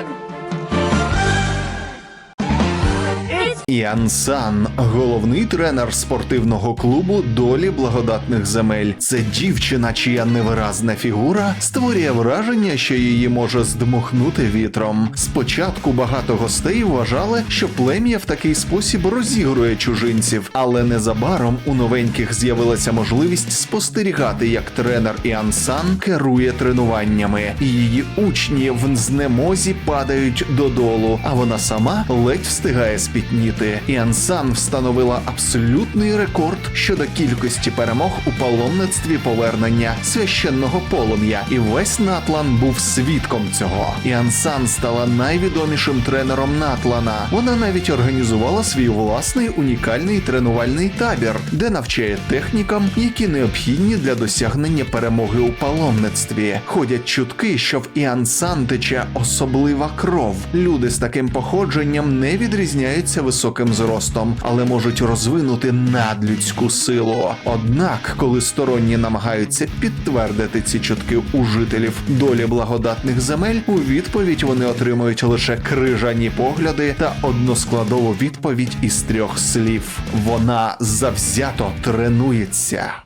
Сан! Іан Сан, головний тренер спортивного клубу долі благодатних земель. Це дівчина, чия невиразна фігура створює враження, що її може здмухнути вітром. Спочатку багато гостей вважали, що плем'я в такий спосіб розігрує чужинців, але незабаром у новеньких з'явилася можливість спостерігати, як тренер Іан Сан керує тренуваннями. Її учні в знемозі падають додолу, а вона сама ледь встигає спітніти. Іан Сан встановила абсолютний рекорд щодо кількості перемог у паломництві повернення священного полум'я, і весь Натлан був свідком цього. Іан Сан стала найвідомішим тренером Натлана. Вона навіть організувала свій власний унікальний тренувальний табір, де навчає технікам, які необхідні для досягнення перемоги у паломництві. Ходять чутки, що в Іан Сан тече особлива кров. Люди з таким походженням не відрізняються високим зростом, але можуть розвинути надлюдську силу. Однак, коли сторонні намагаються підтвердити ці чутки у жителів долі благодатних земель, у відповідь вони отримують лише крижані погляди та односкладову відповідь із трьох слів: вона завзято тренується.